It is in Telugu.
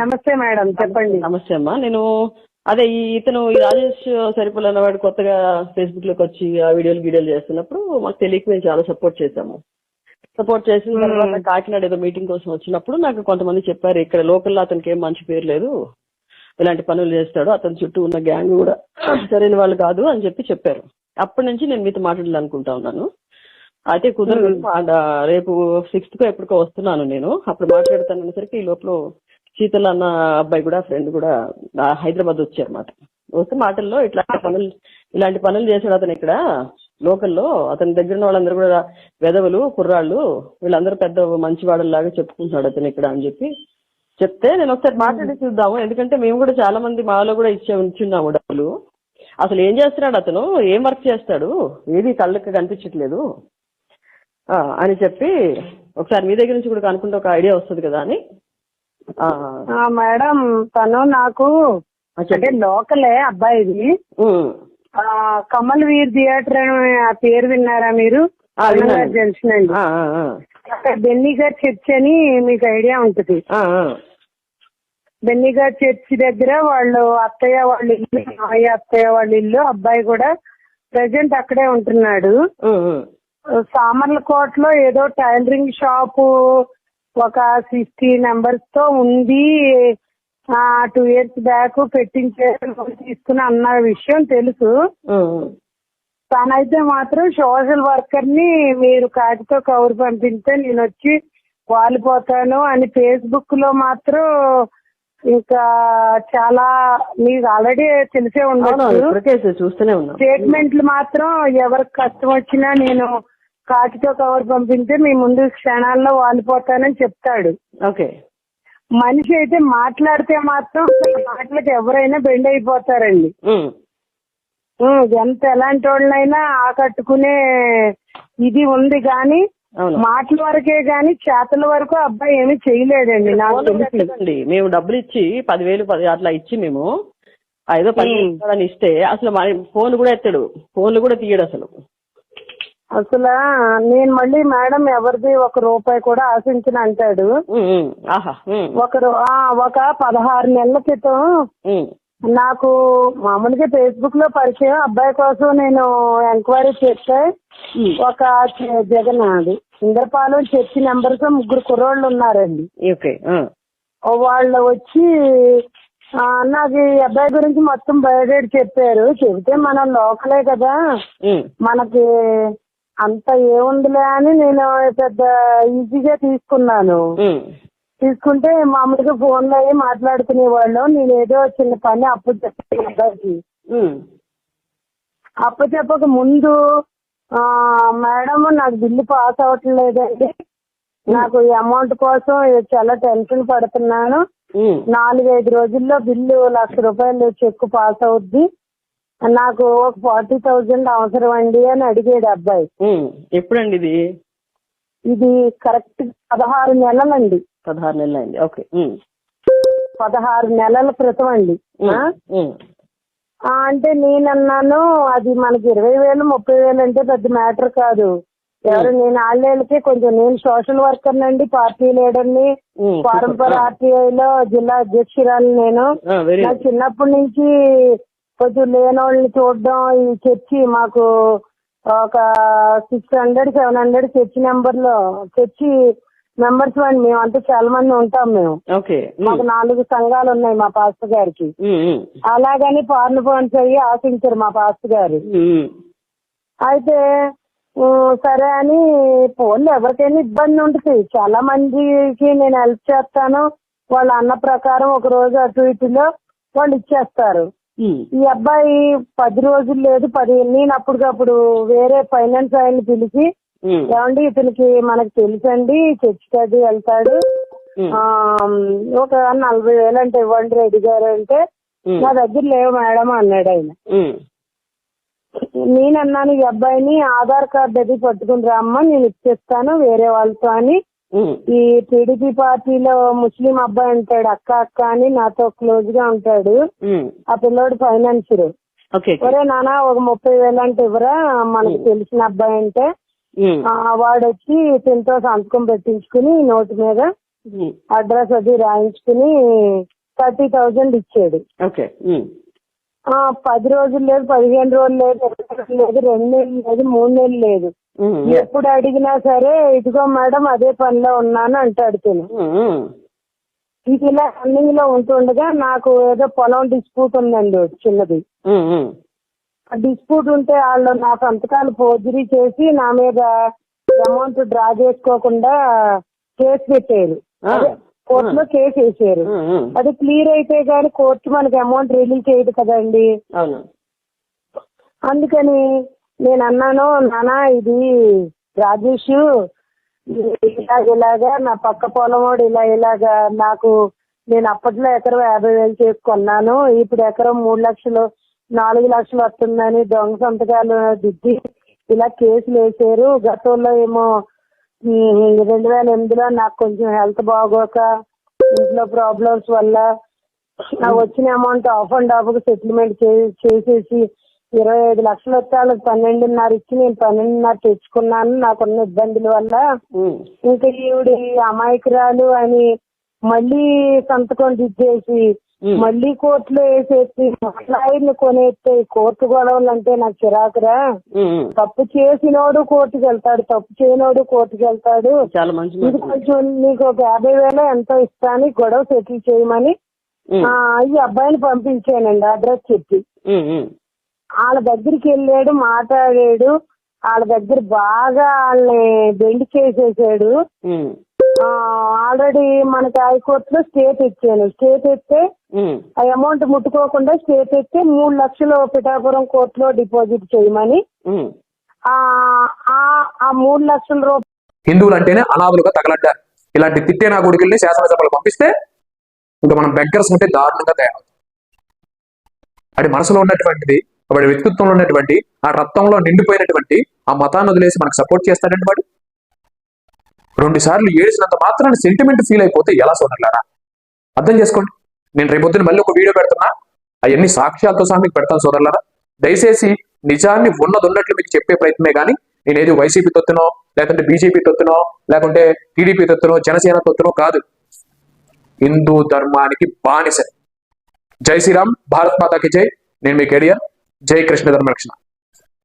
నమస్తే మేడం చెప్పండి. నమస్తే అమ్మా. నేను అదే ఈ ఇతను ఈ రాజేష్ సరిపుల్ అన్నవాడు కొత్తగా ఫేస్బుక్లోకి వచ్చి ఆ వీడియోలు వీడియోలు చేస్తున్నప్పుడు మాకు తెలియక మేము చాలా సపోర్ట్ చేశాము. సపోర్ట్ చేసిన తర్వాత కాకినాడ ఏదో మీటింగ్ కోసం వచ్చినప్పుడు నాకు కొంతమంది చెప్పారు ఇక్కడ లోకల్లో అతనికి ఏం మంచి పేరు లేదు. ఇలాంటి పనులు చేస్తాడు అతని చుట్టూ ఉన్న గ్యాంగ్ కూడా సరైన వాళ్ళు కాదు అని చెప్పి చెప్పారు. అప్పటి నుంచి నేను మీతో మాట్లాడాలనుకుంటా ఉన్నాను. అయితే కుదరదు రేపు సిక్స్త్ కో ఎప్పటికో వస్తున్నాను నేను. అప్పుడు మాట్లాడతాను అనేసరికి ఈ లోపల శీతల్ అన్న అబ్బాయి కూడా ఫ్రెండ్ కూడా హైదరాబాద్ వచ్చారన్నమాట. వస్తే మాటల్లో ఇట్లాంటి పనులు ఇలాంటి పనులు చేశాడు అతను ఇక్కడ లోకల్లో. అతని దగ్గర ఉన్న వాళ్ళందరూ కూడా వెధవలు కుర్రాళ్ళు వీళ్ళందరూ పెద్ద మంచివాడల్లాగా చెప్పుకుంటున్నాడు అతను ఇక్కడ అని చెప్పి. చెప్తే నేను ఒకసారి మాట్లాడి చూద్దాము ఎందుకంటే మేము కూడా చాలా మంది మాలో కూడా ఇచ్చే ఉంచున్నాము డబ్బులు. అసలు ఏం చేస్తున్నాడు అతను? ఏం వర్క్ చేస్తాడు? ఏది కళ్ళకి కనిపించట్లేదు. ఆ, అని చెప్పి ఒకసారి మీ దగ్గర నుంచి కూడా కనుక్కుంటే ఒక ఐడియా వస్తుంది కదా అని. మేడం తను నాకు. అంటే లోకలే అబ్బాయిది కమల్ వీర్ థియేటర్ అని ఆ పేరు విన్నారా మీరు జంక్షన్ అండి ఆ, ఆ, ఆ. అక్కడ బెన్నీ గారి చర్చ్ అని మీకు ఐడియా ఉంటుంది ఆ, ఆ. బెన్నీ గారి చర్చి దగ్గర వాళ్ళు అత్తయ్య వాళ్ళ ఇల్లు మావయ్య అత్తయ్య వాళ్ళ ఇల్లు అబ్బాయి కూడా ప్రజెంట్ అక్కడే ఉంటున్నాడు. సామర్లకోటలో ఏదో టైలరింగ్ షాపు ఒక సిక్స్టీ నెంబర్స్తో ఉంది టూ ఇయర్స్ బ్యాక్ పెట్టించే తీసుకుని అన్న విషయం తెలుసు. తనైతే మాత్రం సోషల్ వర్కర్ని మీరు కాగితో కవర్ పంపిస్తే నేను వచ్చి వాలిపోతాను అని ఫేస్బుక్లో మాత్రం ఇంకా చాలా మీకు ఆల్రెడీ తెలిసే ఉన్నాం. స్టేట్మెంట్లు మాత్రం ఎవరికి కష్టం వచ్చినా నేను కాకితో కవర్ పంపిస్తే మీ ముందు క్షణాల్లో వాలిపోతానని చెప్తాడు. ఓకే. మనిషి అయితే మాట్లాడితే మాత్రం మాటలకు ఎవరైనా బెండ్ అయిపోతారండి. ఎంత ఎలాంటి వాళ్ళనైనా ఆకట్టుకునే ఇది ఉంది కానీ అవును. మాటల వరకే గాని చేతల వరకు అబ్బాయి ఏమీ చేయలేడండి నాకు తెలిసి. మేము డబ్బులు ఇచ్చి పదివేలు పది అట్లా ఇచ్చి మేము ఉమ్. చేస్తాడని ఇస్తే అసలు ఫోన్ కూడా ఎత్తాడు. ఫోన్లు కూడా తీయడు అసలు. అసలు నేను మళ్ళీ మేడం ఎవరిది ఒక రూపాయి కూడా ఆశించిన అంటాడు ఒకరు ఒక పదహారు నెలల క్రితం. నాకు మామూలుగా ఫేస్బుక్లో పరిచయం అబ్బాయి కోసం నేను ఎంక్వైరీ చేస్తే. ఒక జగన్ అది ఇంద్రపాలెం చర్చి నెంబర్స్ ముగ్గురు కుర్రోళ్ళు ఉన్నారండి. వాళ్ళు వచ్చి నాకు ఈ అబ్బాయి గురించి మొత్తం బయోడేట్ చెప్పారు చెబితే మనం లోకలే కదా. మనకి అంత ఏముందిలే అని నేను పెద్ద ఈజీగా తీసుకున్నాను. తీసుకుంటే మామూలుగా ఫోన్లో మాట్లాడుకునేవాళ్ళం నేను ఏదో చిన్న పని అప్పు చెప్పాను ఉమ్. అప్పు చెప్పక ముందు ఆ మేడం నాకు బిల్లు పాస్ అవ్వట్లేదండి. నాకు ఈ అమౌంట్ కోసం చాలా టెన్షన్ పడుతున్నాను. నాలుగైదు రోజుల్లో బిల్లు లక్ష రూపాయలు చెక్ పాస్ అవుద్ది. నాకు ఒక ఫార్టీ థౌజండ్ అవసరం అండి అని అడిగాడు అబ్బాయి. ఎప్పుడండి ఇది? ఇది కరెక్ట్ పదహారు నెలలండి. పదహారు నెలలు అయింది ఓకే. పదహారు నెలల క్రితం అండి. అంటే నేనన్నాను అది మనకి ఇరవై వేలు ముప్పై వేలు అంటే పెద్ద మ్యాటర్ కాదు. ఎవరు నేను ఆళ్ళకి కొంచెం నేను సోషల్ వర్కర్ నండి పార్టీ లీడర్ని. పారంపర ఆర్టీఐలో జిల్లా అధ్యక్షురాలు నేను. చిన్నప్పటి నుంచి కొంచెం లేనోళ్ళని చూడడం ఈ చర్చి మాకు ఒక six hundred seven hundred church నెంబర్లో చర్చి మెంబర్స్ అండి మేమంతా చాలా మంది ఉంటాం మేము ఓకే. మాకు నాలుగు సంఘాలు ఉన్నాయి మా పాస్టర్ గారికి. అలాగని పార్లు ఫండ్స్ అయ్యి ఆశించారు మా పాస్టర్ గారు. అయితే సరే అని ఫోన్లు ఎవరికైనా ఇబ్బంది ఉంటుంది చాలా మందికి నేను హెల్ప్ చేస్తాను వాళ్ళ అన్న ప్రకారం ఒక రోజు అటు ఇటులో వాళ్ళు ఇచ్చేస్తారు. ఈ అబ్బాయి పది రోజులు లేదు పది నేను అప్పటికప్పుడు వేరే ఫైనాన్స్ ఆయన పిలిచి. ఏమండి ఇతనికి మనకు తెలుసండి చర్చికి వెళ్తాడు ఒక నలభై వేలు అంటే ఇవ్వండి రెడ్డి గారు అంటే. నా దగ్గర లేవు మేడం అన్నాడు ఆయన ఉమ్. నేను అన్నాను ఈ అబ్బాయిని ఆధార్ కార్డు అది పట్టుకుని రామ్మా నేను ఇచ్చేస్తాను వేరే వాళ్ళతో అని. ఈ టీడీపీ పార్టీలో ముస్లిం అబ్బాయి ఉంటాడు అక్క అక్క అని నాతో క్లోజ్గా ఉంటాడు. ఆ పిల్లోడు ఫైనాన్సర్. ఒరే నాన్న ఒక ముప్పై వేలు అంటే ఇవ్వరా? మనకు తెలిసిన అబ్బాయి అంటే. వాడు వచ్చి తింతో సంతకం పెట్టించుకుని నోటి మీద. అడ్రస్ అది రాయించుకుని థర్టీ థౌజండ్ ఇచ్చాడు. పది రోజులు లేదు పదిహేను రోజులు లేదు ఇరవై రోజులు లేదు రెండు నెలలు లేదు మూడు నెలలు లేదు. ఎప్పుడు అడిగినా సరే ఇదిగో మేడం అదే పనిలో ఉన్నాను అంటాడు తిను. ఇది ఇలా రన్నింగ్లో ఉంటుండగా నాకు ఏదో పొలం డిస్ప్యూట్ ఉందండి చిన్నది. ఆ డిస్ప్యూట్ ఉంటే వాళ్ళు నా సంతకాలు ఫోర్జరీ చేసి నా మీద అమౌంట్ డ్రా చేసుకోకుండా కేసు పెట్టారు కోర్టులో కేసు వేసారు. అది క్లియర్ అయితే గానీ కోర్టు మనకి అమౌంట్ రిలీజ్ చేయదు కదండి. అవును. అందుకని నేను అన్నాను నానా ఇది రాజేష్ ఇలా ఇలాగా నా పక్క పొలం వాడు ఇలా ఇలాగా నాకు నేను అప్పట్లో ఎకరం యాభై వేలు చేసుకున్నాను ఇప్పుడు ఎకరం మూడు లక్షలు నాలుగు లక్షలు వస్తుందని దొంగ సంతకాలు దిద్ది ఇలా కేసులు వేసారు. గతంలో ఏమో రెండు వేల ఎనిమిదిలో నాకు కొంచెం హెల్త్ బాగోక ఇంట్లో ప్రాబ్లమ్స్ వల్ల నాకు వచ్చిన amount of and of settlement చేసేసి ఇరవై ఐదు లక్షలు వస్తే వాళ్ళకి పన్నెండున్నర ఇచ్చి నేను పన్నెండున్నర తెచ్చుకున్నాను నాకున్న ఇబ్బందుల వల్ల. ఇంకా ఈవిడ అమాయకురాలు అని మళ్ళీ సంతకం దిద్దేసి. మళ్ళీ కోర్టులో వేసేసి మాట్లాడిని కొనేస్తే కోర్టు గొడవలు అంటే నాకు చిరాకురా. తప్పు చేసినోడు కోర్టుకు వెళ్తాడు తప్పు చేయనోడు కోర్టుకు వెళ్తాడు. చాలా మంచి కొంచెం నీకు ఒక యాభై వేలు ఎంతో ఇస్తాను గొడవ సెటిల్ చేయమని ఈ అబ్బాయిని పంపించానండి అడ్రస్ చెప్పి. వాళ్ళ దగ్గరికి వెళ్ళాడు మాట్లాడాడు. వాళ్ళ దగ్గర బాగా వాళ్ళని బెండ్ చేసేసాడు. ఆల్రెడీ మనకి హైకోర్టులో స్టేట్ ఇచ్చాను స్టేట్ ఇస్తే ఉమ్. ఆ అమౌంట్ ముట్టుకోకుండా స్టేట్ ఇస్తే మూడు లక్షలు పిఠాపురం కోర్టులో డిపాజిట్ చేయమని. ఆ ఆ- ఆ మూడు లక్షల రూపాయలు హిందువులు అంటేనే అనాథులుగా తగలడ్డారు ఇలాంటి తిట్టే నా గుడికి శాసనసభలు పంపిస్తే ఇంకా మనం బెగ్గర్స్ ఉంటే దారుణంగా తయారవుతాం వాడి మనసులో ఉన్నటువంటిది వాడి వ్యక్తిత్వంలో ఉన్నటువంటి ఆ రక్తంలో నిండిపోయినటువంటి ఆ మతాన్ని వదిలేసి మనకు సపోర్ట్ చేస్తాడండి వాడు రెండు సార్లు ఏడిసినంత మాత్రాన్ని సెంటిమెంట్ ఫీల్ అయిపోతే ఎలా సోదరులారా? అర్థం చేసుకోండి. నేను రేపొద్దున మళ్ళీ ఒక వీడియో పెడుతున్నా. అవన్నీ సాక్ష్యాలతో సహా మీకు పెడతాను సోదరులారా. దయచేసి నిజాన్ని ఉన్నది ఉన్నట్లు మీకు చెప్పే ప్రయత్నమే కానీ నేను ఏది వైసీపీ తొత్తునో లేకుంటే బీజేపీ తొత్తునో లేకుంటే టీడీపీ తొత్తునో జనసేన తొత్తునో కాదు. హిందూ ధర్మానికి బానిస జై శ్రీరామ్ భారత్ మాతాకి జై. నేను మీ కెరియర్ జై కృష్ణ ధర్మరక్షణ